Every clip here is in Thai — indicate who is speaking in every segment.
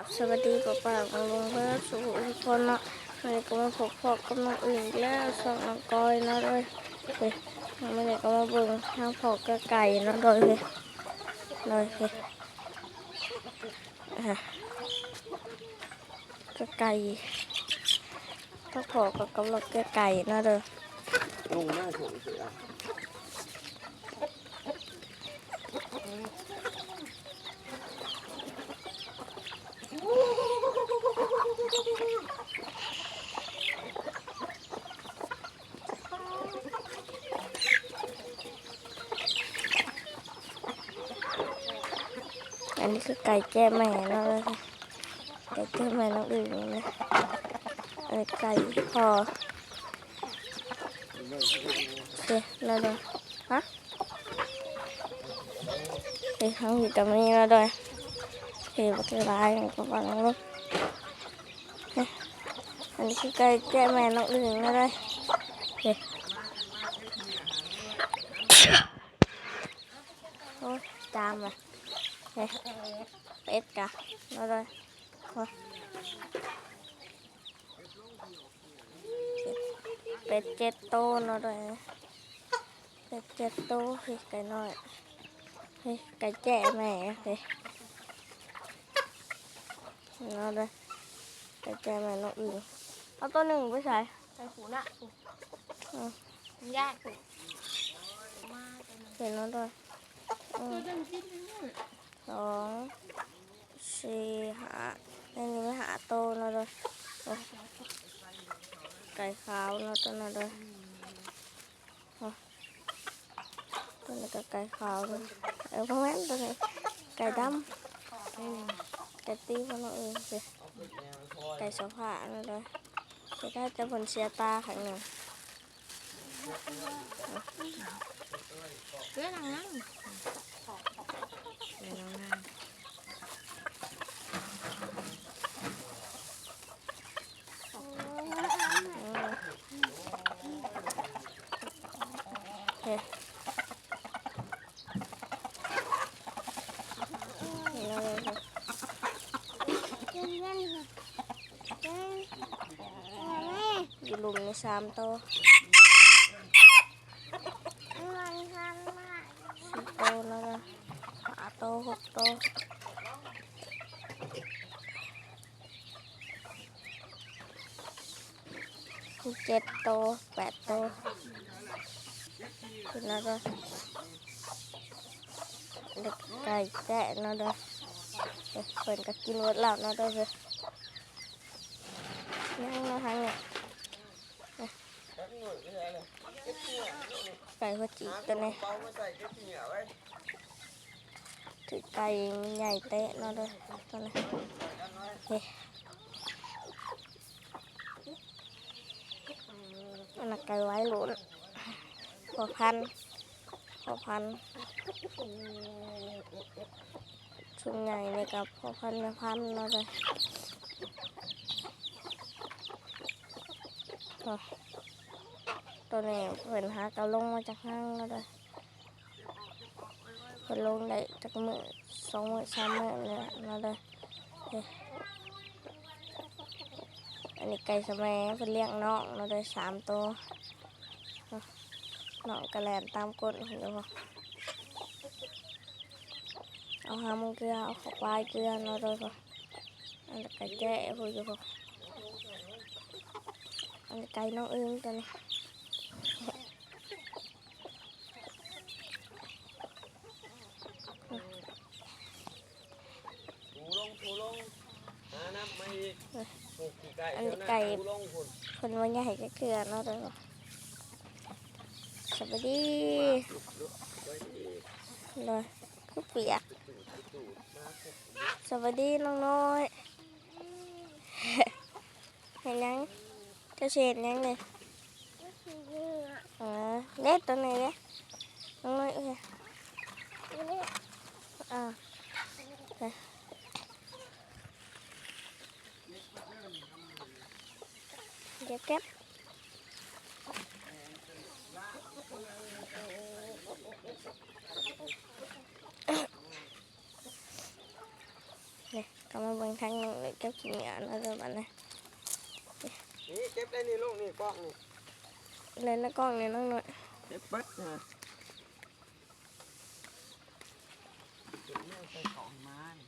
Speaker 1: ับสวัสดีป้าป้าของลุงเพื่อนสุขทุกคนนะวันนี้ก็มาพบพบกับน้องอื่นแล้วสองน้องกอยนาะเลยเฮ้ยวันนี้ก็มาเบิ่งทางพอกระไก่นาะเลยเฮ้ยเลยเฮ้ยกระไก่ทางพอกกับกำลังกระไก่นาะเลย
Speaker 2: ลงหน้าสวยเสือ
Speaker 1: อันนี้คือไก่แก้แม่เนาะเลยไก่แก้แม่น้องอื่นนี่นะอันนี้ไก่พอโอ เป็ดเจ็ดโตวแล้วด้วยเป็ดเจ็ดตัวเฮ้ยไก่น้อยเฮ้ยไก่แจ้แม่เฮ้ยเอาเลยไก่แจ้แม่น้องอื่นเอาตัวหนึ่งไปใส่
Speaker 3: ใส่หูน่ะ
Speaker 1: อืม
Speaker 3: มันยากหูมา
Speaker 1: เห็นแล้วด้วยอืม
Speaker 3: ตัวจังจิ้มนั่น
Speaker 1: สองสี่ห้า อันนี้ไม่หาโตวแล้วด้วยไก่ขาวแล้วตัวนั้นด้วยตัวนี้ก็ไก่ขาวเลยเออพ่อแม่ตัวนี้ไก่ดำไก่ตีมันเองสิไก่สะพานั่นเลยจะได้จะผลเสียตาข้างหนึ่ง
Speaker 3: เรื่องนั้นเรื่องนั้น
Speaker 1: เฮ้ยนี่เลยค่ะ อยู่หลุมในสามตัวสี่ตัวแล้วนะห้าตัวหกตัวเจ็ดตัวแปดตัว ขึ้นแล้วก็เด็กไก่แกะเนาะเด้อเด็กเพิ่นก็กินหมดแล้วเนาะเด้ หกพันหกพัน
Speaker 2: ชุมให
Speaker 1: ญ่เลยกับหกพันกับพันเราเลยตัวนี้เหมือนหากระลงมาจากห้างเราเลยเพื่ลงได้จากมือสองมือสามมือเนี่ยเราเลยอันนี้ไก่สมัยเพื่นเลี้ยงน้องเราเลยสามตัว น้องกระแลนตามกดเห็นบ่เอาหามุงเกลือเอาขวายเกลือเราได้ปะอันไก่แจ้พูดอยู่ปะอันไก่น้องอึ้งตัวนี้
Speaker 2: ถูลงถูลงหาน้าไม่
Speaker 1: อันไก่
Speaker 2: ถูล
Speaker 1: คนวันใหญ่ก็เกลือเนาะเด้อ สวัสดี
Speaker 2: ไว้ดี
Speaker 1: เลยคือเปียก
Speaker 2: ตูดมาพวก
Speaker 1: สวัสดีน้องน้อยเห็นยังเจะเห็นยังเลยอ๋อเล็ดตัวไหนเนี่ยน้องน้อยเอ้ยอ่าไปเดี๋ยวเก็บ ก็มาเบิ่งทางนึงเลยเก็บขี้เหนียวเนาะเด้อบัดนี้
Speaker 2: นี่เก็บได้นี่ลูกนี่กล้องนี่
Speaker 1: เล่นในกล้องนี่น้องหน่อย
Speaker 2: เก็บเบิดนะเก็บเนี่ยใส่ของมานี่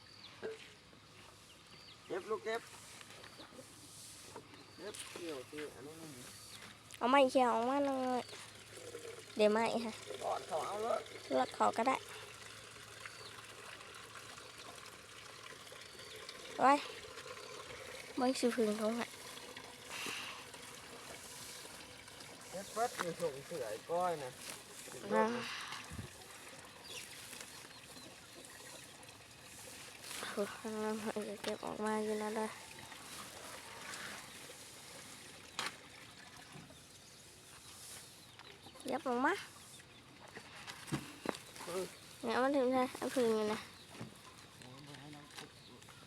Speaker 2: เก็บลูกเก็บเก็บเกี่ยวที่อันนี้นี่
Speaker 1: เอาไม้เขียวออกมาน้องหน่อย เดี๋ยวไม้ฮะ
Speaker 2: กอดเขาเอาเลย
Speaker 1: เลือกเขาก็ได้ไว้เบิ่งสิพึ่งเขาให้
Speaker 2: เก็บเบิดนี่ส่งเสือไอ้ก้อยนะ
Speaker 1: นะโอ้ข้างล่างเขาจะเก็บออกมาอยู่นะเด้อ ยับออกมาเนี่ยมันถึงใช่เอาพึ่งอยู่นะ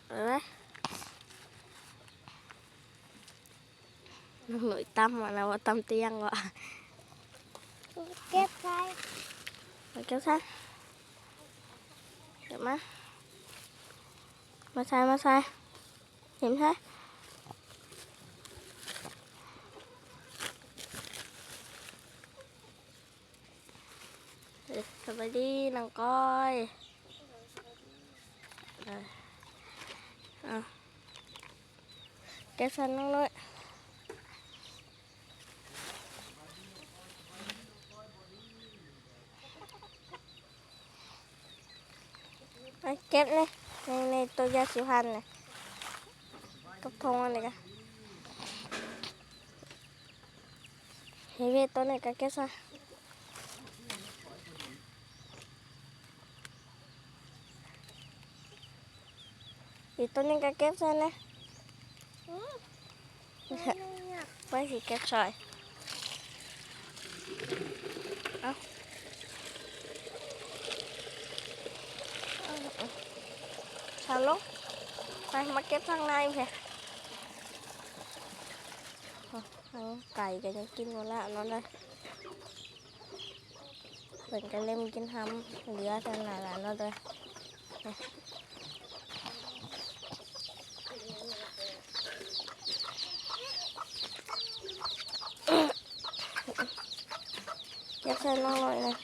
Speaker 1: เอาไว้น้องหนุ่ยตั้มมานะว่าตั้มเตียงว่ะ
Speaker 3: เก็บใส่
Speaker 1: มาเก็บใส่เดี๋ยวมามาใส่มาใส่เห็นใช่เอ้ย สวัสดีน้องก้อยเก็บใส่น้องเลยเก็บเลยในในตัวยาสีฟันเลยกับทงอะไรกันเฮเวทตัวไหนก็เก็บใส่อีกตัว หนึงก็เก็บใส่เลยไว้สิเก็บใส่เอาเอาเอาชาลงไปมาเในเพื่อเอาไก่ก็ยังกินหมดแล้วเนั่นเลยเพิ่นก็เล่มกินทำเหลือแต่หนาหลานเนั่นเลย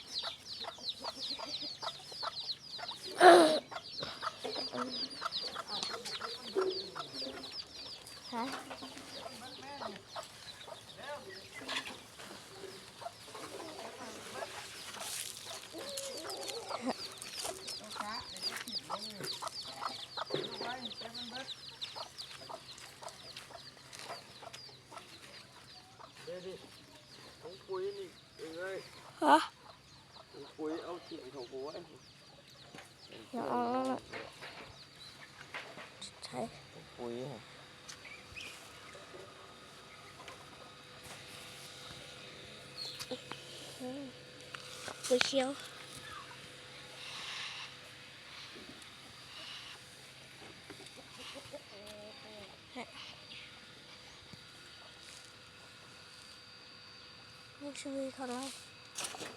Speaker 2: ไป
Speaker 1: เชียวนี่ชีวิตของเรา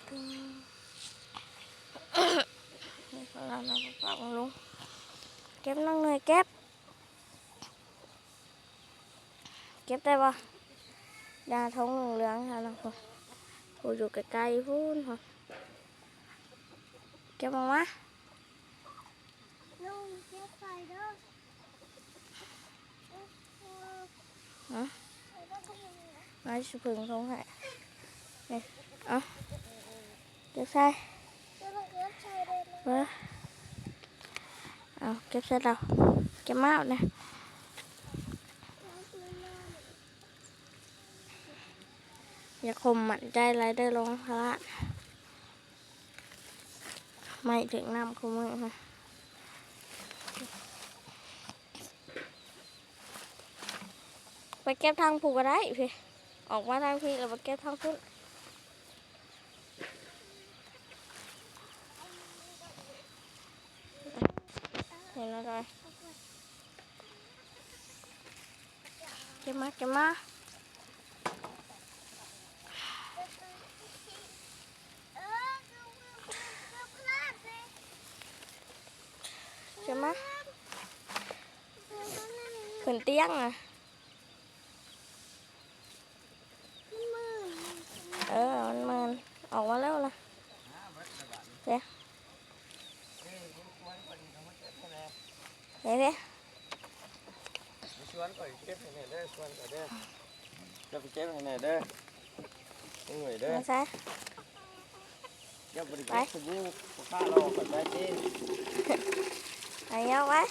Speaker 1: อืมนี่ของเรานะป้าข องลุงเก็บนั่งหน่อยเก็บเก็บได้ปะดาทงเหลืองๆค่ะน้องคนผู้อยู่ไกลๆพูนค่ะเก็บมามา
Speaker 3: ลุงเก็บใส่เด้อ
Speaker 1: ฮะมาสุพึงทงให้นี่เอาเก็บใส่
Speaker 3: จะลงเก็บใส่เลยนะ
Speaker 1: เบอร์เอาเก็บใส่เราเก็บมาเอาเนี่ยอย่าคมมันใจไรได้อลงพระ ไม่ถึงน้ำคุมือค่ะไปเก็บทางผูกก็ได้พี่ออกมาทางพี่แล้วไปเก็บทางพุ่นเห็นอะไรเก็บมาเก็บมา
Speaker 3: เออลุงเก็บพลาดเลย
Speaker 1: เก็บมาขึ้นเตียงอะ
Speaker 3: มือ
Speaker 1: เออ มันมันออกมาแล้วล่ะเดี๋ยวเดี๋ยวเดี๋ยว
Speaker 2: ชวนก่อนเก็บให้แน่เด้อชวนก่อนเด้อจะไปเก็บให้แน่เด้อเหนื่อยเด้อ
Speaker 1: มาใส่
Speaker 2: อย่าบริการสบู่ข้าเราก่อนได้จี
Speaker 1: ไปเอาไว้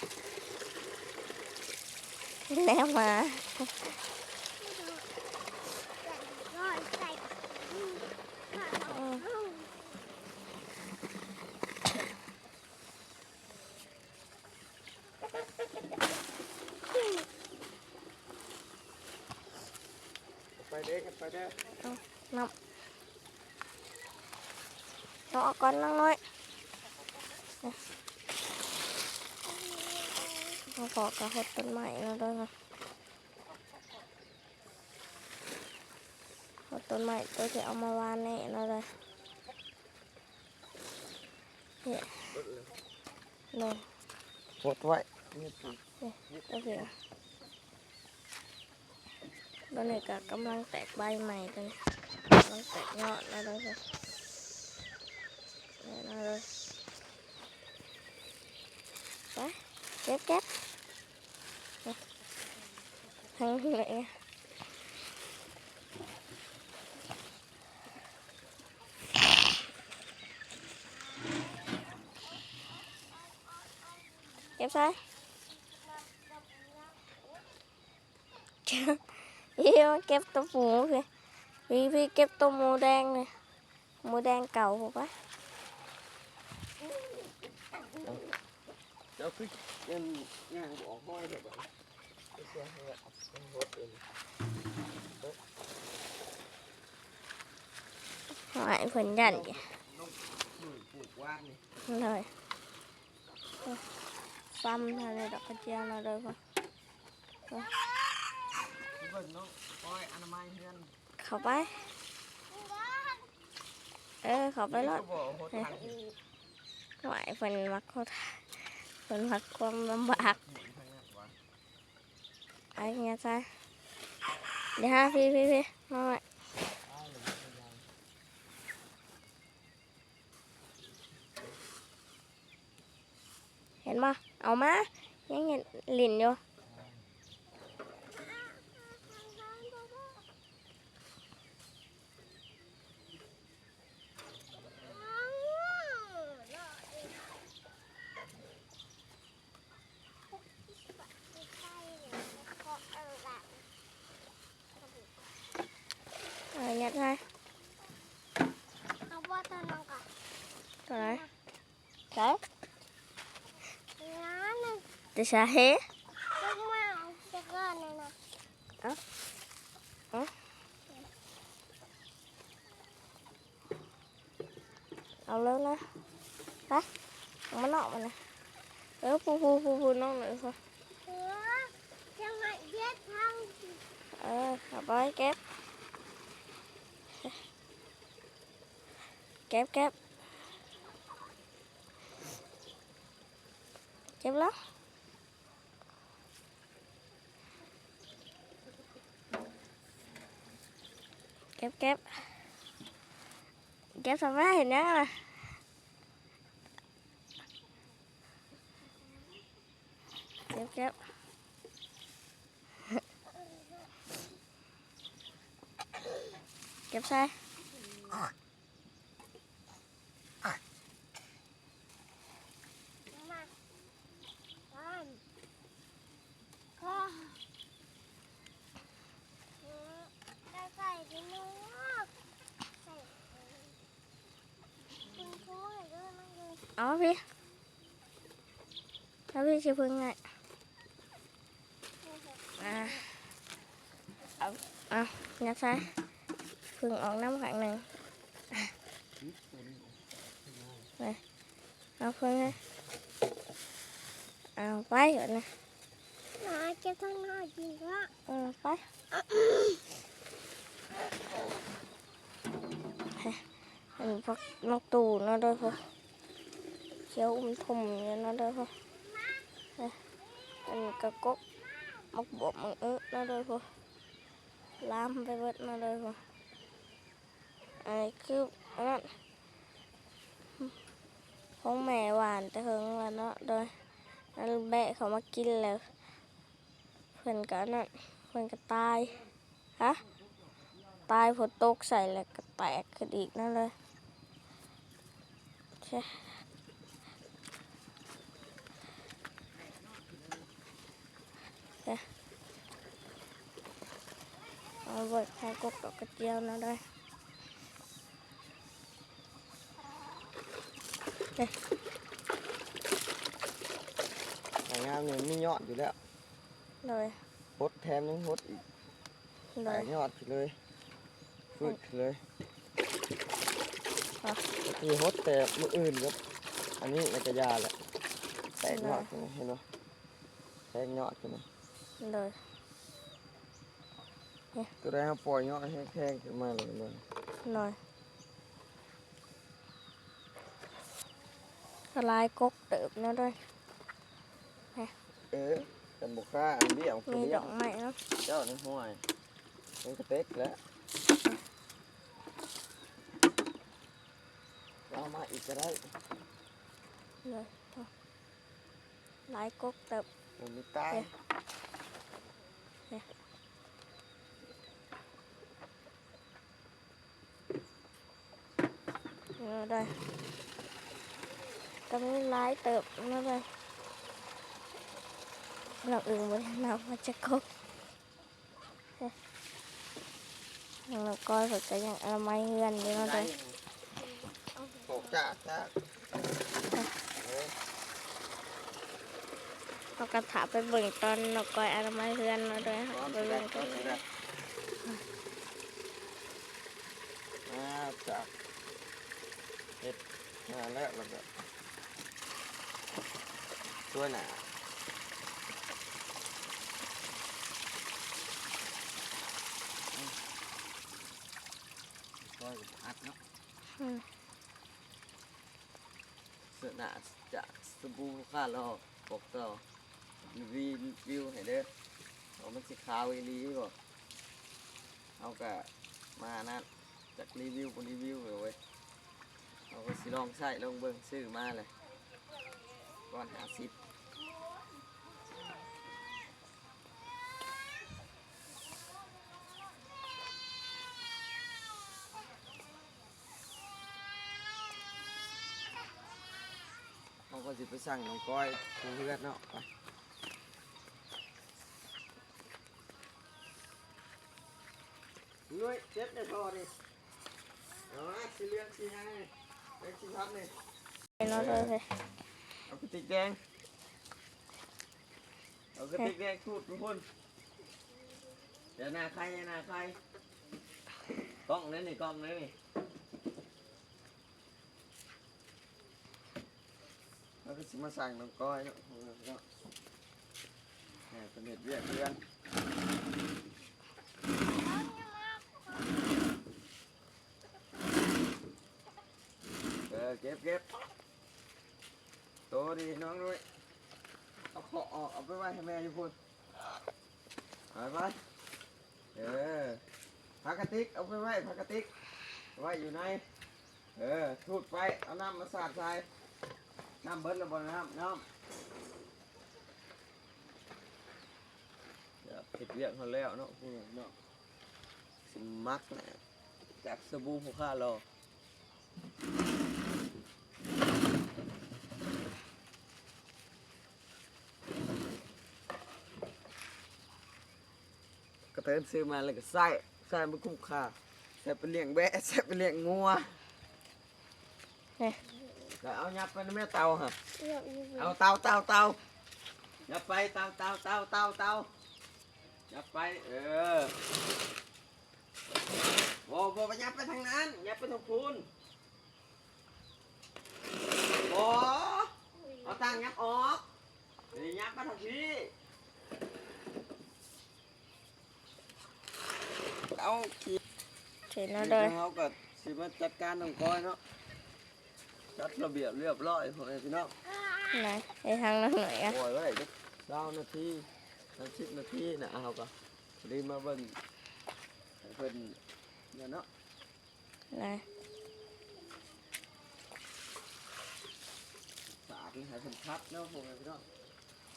Speaker 1: แล้ วมา
Speaker 3: ร้อยใส่ขา
Speaker 1: อืม
Speaker 2: ไปเด้อไปเด้อ
Speaker 1: ต้องเอาก่อนน้องน้อยมาขอกระหดต้นไม้แล้วด้วยค่ะหดต้นไม้ตัวที่เอามาวานนี่แล้วเลยเนี่ยเลย
Speaker 2: หดไว้นี่ปู
Speaker 1: โอเคตอนนี้ก็กำลังแตกใบใหม่กันกำลังแตกยอดแล้วด้วยค่ะเนี่ยแล้วเลยไปเก็บเก็บ ทั้งเลยเนี่ยเก็บใส่พี่มาเก็บตัวหมูพี่พี่พี่เก็บตัว หมูแดงเลยหมูแดงเก่าถูกปะ
Speaker 2: เจ้าคือยังย่างออกห้อยเถอะบ่เสียให้เอาหดเอง
Speaker 1: หอยผลยันอีก
Speaker 2: มือปลูกว่านนี่
Speaker 1: เลยซ้ำทะเลดอกกระเจียวเราเลยปะ
Speaker 2: ที่อนเข้า
Speaker 1: ไป เออเข้าไปรถ
Speaker 2: หดทางอีก
Speaker 1: หอยผลมักเขาผลมักความลำบาก
Speaker 2: หมุนทางนั้นวะ
Speaker 1: ไอ้เงี้ยซะเดี๋ยวฮะพี่พี่พี่มา
Speaker 2: เห็
Speaker 1: นปะเอามายังเห็นหลินอยู่ เออยัดให้
Speaker 3: เอาว่าตอนนั้นก่อน
Speaker 1: ตัวไหนใช่
Speaker 3: น้าหนึ่ง
Speaker 1: จะใช้
Speaker 3: ลูกมาจะก่อนเลยนะ
Speaker 1: เอาเร็วนะไปเอามันออกมานะเออปูปูปูปูน้องหน่อยสิ
Speaker 3: เออจะมาเย็ดทาง
Speaker 1: เออเอาไปเก็บเก็บเก็บเก็บแล้ว ก็บเก็บเก็บทำไมเห็นนังละเก็บเก็บเก็บใช่
Speaker 3: มาตามพ่อจะใส่ที่มือใส่คุณครูให้ด้วยนะคุณ
Speaker 1: เอา พี่เอาพี่ชื่อพึ่งไงอ่าเอาเอางัดใส่พึ่งออกน้ำขังหนึ่งไปเอาพึ่งไงเอาไปก่อนนะ
Speaker 3: น้าจะทั้งหน้าจริงละ
Speaker 1: เออไปอันนี้พวกนกตู่เนาะเด้วยพวกเขียวอุ้มทุ่มอยู่เนาะเด้วยพวกเอ้ยอันกระกกมักบวบมักเอ๊ะนั่นเลยพอลามไปเบิดนั่นเลยพออันนี้คืออันนั้นของแม่หวานแต่เฮิงแล้วเนาะโดยนั่นแบะเขามากินแล้วเพื่อนก็อันนั่นเพื่อนก็ตายฮะตายฝนตกใส่แล้วก็แตกขึ้นอีกนั่นเลยใช่
Speaker 2: แถมยังหดอีก
Speaker 1: เล
Speaker 2: สาย
Speaker 1: ย
Speaker 2: ยอดไปเลยฟืดไปเลย
Speaker 1: อะ
Speaker 2: ที่หดแต่มืออื่นครับอันนี้ในกระยาแหละแตกยอดขึ้นมาเห็นไหมแตกยอดขึ้นมา
Speaker 1: เลย
Speaker 2: ตัวได้เขาปล่อยยอดให้แข็งขึ้นมาเลยเลย
Speaker 1: เลยทลายกกเติบนะด้วย
Speaker 2: เออกันบุค่าอันเดียว
Speaker 1: มี
Speaker 2: เดี
Speaker 1: ด
Speaker 2: ยว
Speaker 1: อกไม้เนาะ
Speaker 2: เจ้านี่ห่วยมันกระเต็กแล้วเอามาอีกก็ได้
Speaker 1: เลยเอาลายกกเติบ
Speaker 2: ผมมีตาย
Speaker 1: เออได้ก็มีลายเติบนะด้วยเราอื่นบนน้ำมันจะกกเฮ้ย เราก้อยฝึกก็ยังอนามัยเฮือนอยู่นะ
Speaker 2: ได้
Speaker 1: ด้วย
Speaker 2: โอ้จ้าจ้าเออ
Speaker 1: เรากระถาไปเบิ่งตอนเราก้อยอนามัยเฮือนเราด้วย
Speaker 2: พร้อม
Speaker 1: ไป
Speaker 2: จะได้
Speaker 1: เบิ่ง
Speaker 2: พ
Speaker 1: ต
Speaker 2: ร้
Speaker 1: อ
Speaker 2: อนมจะได้อ่าจ้าเฮ็ดงานแล้วแล้วก็ช่วยหน่ะก้อยกับอัดเนาะ
Speaker 1: อืม
Speaker 2: เสื้อหนาจากสบู่ค่าเราปกเรา รีวิวให้เด้อเอามันสิขาวอีหลีบ่เอากะมานั่นจากรีวิวบนรีวิวเลยเว้ยเอาก็สิลองใส่ลองเบิ่งซื้อมาเลยก่อนหาสิบเขาก็สิไปสั่งน้องก้อยคูเพื่อนเนาะไป นุ้ยเจ็บได้พอดิเอามาสีเหลืองสียังไงเล็กสีทับนี่
Speaker 1: เห็นเราด้วยเลย
Speaker 2: เอากระติกแดงเอากระติกแดงพูดทุกคนเดี๋ยวหน้าใครเดี๋ยวหน้าใครกล้องนี่นี่กล้องนี่นี่แล้วก็สิมาสั่งน้องก้อยเนาะเอาเนาะแหม่เป็นเด็ดเวียกเพื่อนเออเก็บเก็บโตดีน้องด้วยเอาขอออกเอาไปไว้ให้แม่อยู่พุ่นเอาไปเออพากระติกเอาไปไว้พากระติกไว้อยู่ในเออทูดไปเอาน้ำมาสาดใส่น้ำเบิดแล้วบนน้ำน้ำเดี๋ยวผิดเรียกเขาแล้วเนาะพูดเนาะสิมักแหละจากสบู่ผู้ฆ่ารอ เตินซื้อมาแล้วก็ใส่ใส่มันคุ้มค่าใส่ไปเลี้ยงแบะใส่ไปเลี้ยงงัว
Speaker 1: เนี่ย
Speaker 2: ก็เอายับไปในแม่เตาฮะ
Speaker 1: เลือกอยู่
Speaker 2: เอาเตาเตาเตายับไปเตาเตาเตาเตาเตายับไปเออโอ้โหไปยับไปทางนั้นยับไปทางพูนโอ้เอาตังยับออกนี่ยับมาทางพี่ เอาขี้
Speaker 1: เห็นเราด้วย
Speaker 2: เขาก็สิมาจัดการน้องก้อยเนาะจัดระเบียบเรียบร้อยพ่อแม่พี่น้อง
Speaker 1: ไหนไปทางนั้นหน่อยอะ
Speaker 2: ปล่อยไว้จักเก้านาทีสามสิบนาทีนะเอาก็รีมาเบิ่งให้เพิ่นเนี่ยเนาะ
Speaker 1: นะ
Speaker 2: สาดนี่ให้เพิ่นพัดเนาะพวกพี่น้อง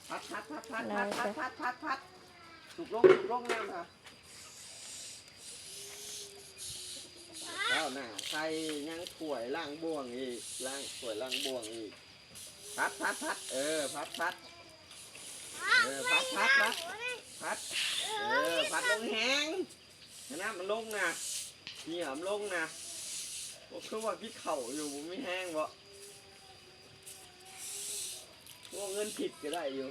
Speaker 2: พัดพัดพัดพัดพัดพัดพัดพัดพัดสุกลงสุกลงแล้วค่ะ แล้วน่ะใส่ยังถ้วยล่างบ่วงอีกล่างถ้วยล่างบ่วงอีกพัดพัดพัดเออพัดพัดเออพัดพัดพัดพัดเออพัดลงแหงนะนะมันลงนะเหนียมลงนะบอกคือว่าพี่เข่าอยู่ผมไม่แห้งบ่พวกเงินผิดก็ได้อยู่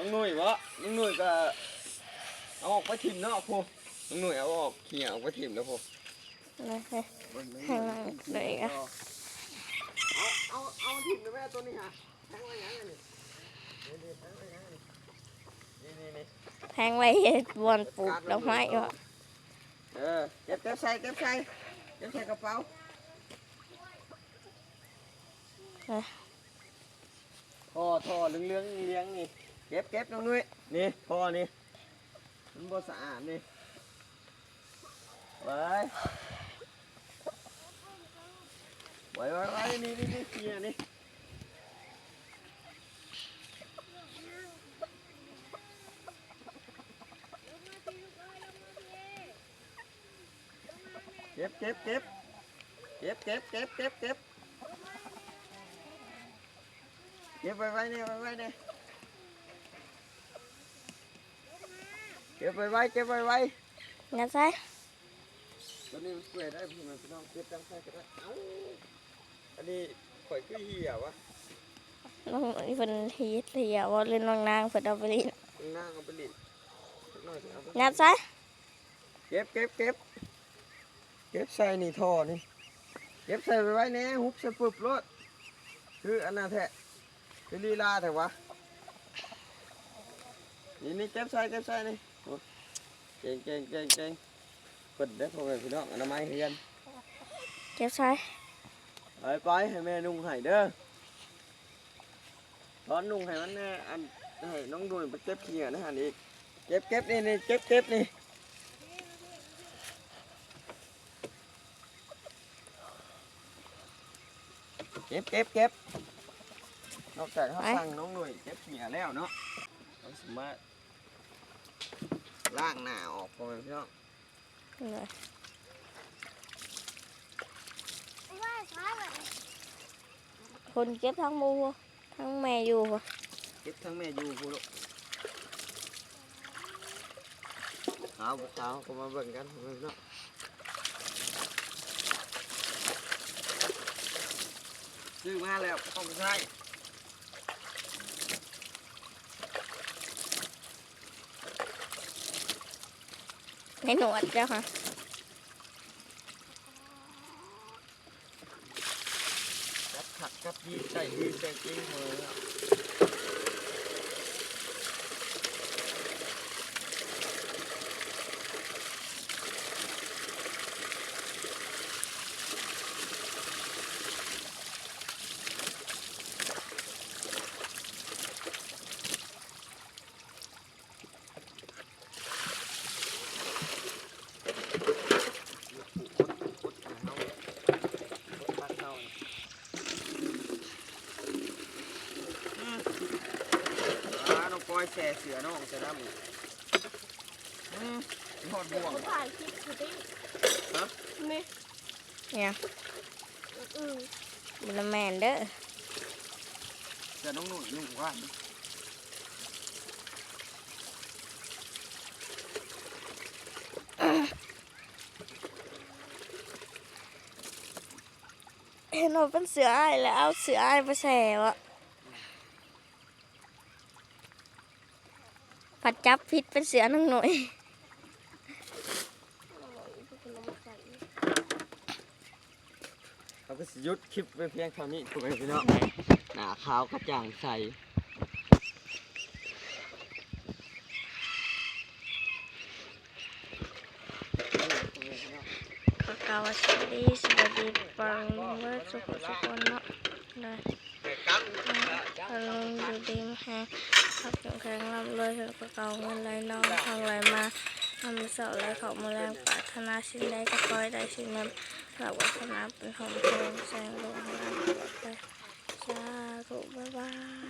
Speaker 2: น้องหนุ่ยบ่น้องหนุ่ยก็เอาออกไปถิ่มเนาะพูน้องหนุ่ยเอาออกเขี่ยออกไปถิ่มแล้วพู
Speaker 1: นะฮะ
Speaker 2: ข้า
Speaker 1: ข้างล่างไหนอะ
Speaker 2: เอาเอาเอาถิ่มนะแม่ตัวนี้ฮะแทงไว้ยังไงนี่นี่นี่แทงไว้ยังไงนี่นี่นี่
Speaker 1: แทงไว้เฮ็ดบอนปลูกดอกไม้วะ
Speaker 2: เออเก็บเก็บใส่เก็บใส่เก็บใส่กระเป๋าท่อท่อเหลืองเหลืองๆเลี้ยงนี่ เก็บเก็บน้องนุ้ยนี่ท่อนี่มันบ่สะอาดนี่ไว้ไว้ไว้ไว้นี่นี่นี่เกียร์นี่เก็บเก็บเก็บเก็บเก็บเก็บเก็บเก็บเก็บไว้ไว้นี่ไว้ไว้นี่ เก็บไว้ไว้เก็บไว้ไว้
Speaker 1: งั้นใช่
Speaker 2: ตัวนี้มันเปื่อยได้พี่มันพี่น้องเก็บจังใส่ก็ได้เอ้าอันนี้ข่อยคือเหี้ยวะ
Speaker 1: น้องนี่เพิ่นเฮ็ดเหี่ยวว่าเล่นน้องนางเพิ่นเอาไปเล่น
Speaker 2: ข้างหน้าเอาไปลิ้นข้างหน้าสิเอาไป
Speaker 1: งั้นใช่
Speaker 2: เก็บเก็บเก็บเก็บใส่นี่ท่อนี่เก็บใส่ไปไว้แหน่หุบใส่ปึบรถคืออันนั้นแท้คือลีลาแท้วะนี่นี่เก็บใส่เก็บใส่นี่โอ้ เก่งเก่งเก่งเก่งเปิดได้อพ่อแม่พี่น้องอนามัยเฮียน
Speaker 1: เก็บใช่
Speaker 2: ไปไปให้แม่นุ่งให้เด้อตอนนุ่งให้มันแน่อันให้น้องดุยไปเก็บขี้เหงื่อนะฮะอีกเก็บเก็บนี่นี่เก็บเก็บนี่เก็บเก็บเก็บนอกจากเขาสั่งน้องหน่วยเก็บขี้เหงื่อแล้วเนาะเราสามารถ ล้างหน้าออกพอไหมพี่น้อง
Speaker 1: เลยคนเก็บทั้งหมูทั้งแม่อยู่วะ
Speaker 2: เก็บทั้งแม่อยู่พูดเอาบุกเอาก็มาเบิ่งกันพ่อแม่พี่น้องซื้อมาแล้วต้องใช้
Speaker 1: ให้หนวดแล้วค่ะ
Speaker 2: กับผักกับยีใส่ยีใส่ยีเมือ ส่เสือน้องใส่น้ำอีกอืมทอดบ่วง
Speaker 3: ถ่ายคลิปคือดิ
Speaker 2: ฮะ
Speaker 3: นี่
Speaker 1: เนี่ย
Speaker 3: อืม
Speaker 1: บุญแมนเด้อ
Speaker 2: เสือน้องหนุ่ยนุ่งว่า
Speaker 1: เห็นว่าเป็นเสืออ้ายแล้วเอาเสืออ้ายไปแส่วะ ผัดจับพิษเป็นเสือหนึ่งหน่วย
Speaker 2: เราก็สิหยุดคลิปไปเพียงเท่านี้ถูกไหมพี่น้องหน้าขาวกระจ่างใส
Speaker 1: กล่าวว่าสวัสดีสวัสดีปังเบิดสุขสุขคนเนาะได้ พลุงอยู่ดีมแฮงขับแข็งแข็งร่ำรวยเกระเป๋าเงินไหลนองทองไหลมาทำเสาไหลเขามาแรงปรารนาชิ้นได้ก็คอยได้ชิ้นนั้นหลับวัฒนาเป็นหอมโพงแสงลงน้ำตลอดไปสาธุบ๊ายบาย